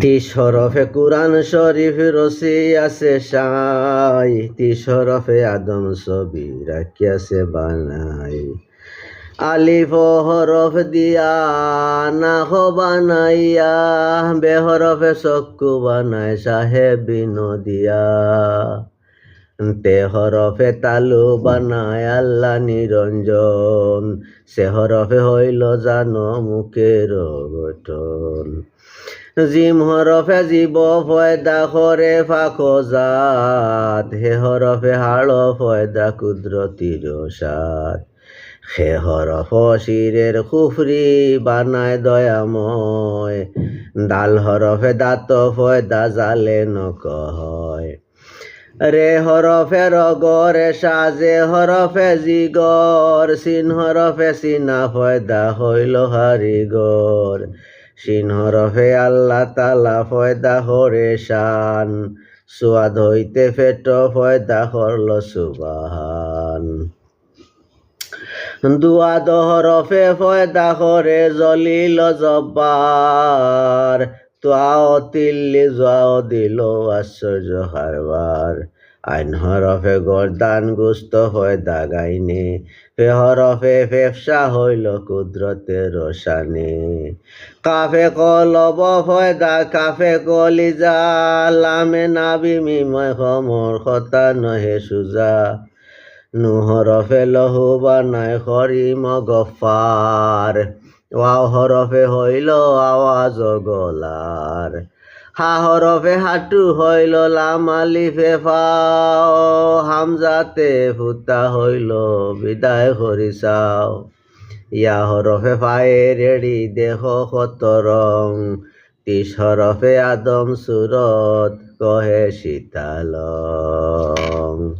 তি শরফে কুরআন শরীফ রসি আছে সাই তি শরফে আদম ছবি রাখিয়াছে বানাই। আলিফ হরফ দিয়া নাহ বানাইয়া, বেহরফে চক্ষু বানাই সাহেব বিনোদিয়া। তে হরফে তালু বানায় আল্লাহ নিরঞ্জন সে হরফে হইল জানো মুখের গঠন। জিম হরফে জীব ফয়দা করে ফাখজাত হে হরফে হাড় ফয়দা কুদরতির সাত। হে হরফ শিরের খুফরি বানায় দয়াময়। ডাল হরফে দাঁত ফয়দা জালে নক হয়। রে হরফে রগরে সাজে হরফে জিগর। সিন হরফে সিনা ফয়দা হইল হারিগর সিন হরফে আল্লাহ তালা ফয়দা হরে শান। সুয়াদ হইতে ফেট ফয়দা হরল সুবাহান। দুয়া দহরফে ফয়দা হরে জলিল জব্বার। তিল্লি জোয়াও দিল আশ্চর্য হারবার আইন হরফে গরদান গুস্ত হয় দাগাইনে, ফে হরফে ফেফসা হইল কুদরতের রসানে কাফে কলব ফয়দা কাফে কলিজা লামে নাবি মিময় সমর খতা নহে সুজা। নুহরফে লহু বানায় খরিম গফার ওয়াও হরফে হইল আওয়াজ গলার। হা হরফে হাটু হইল লামালিফে ফাও হামজাতে ফুতা হইল, বিদায় হরিসাও ইয়া হরফে ফায়ে রেডি, দেহ কত রং। তিস হরফে আদম সুরত, কহে শীতালং।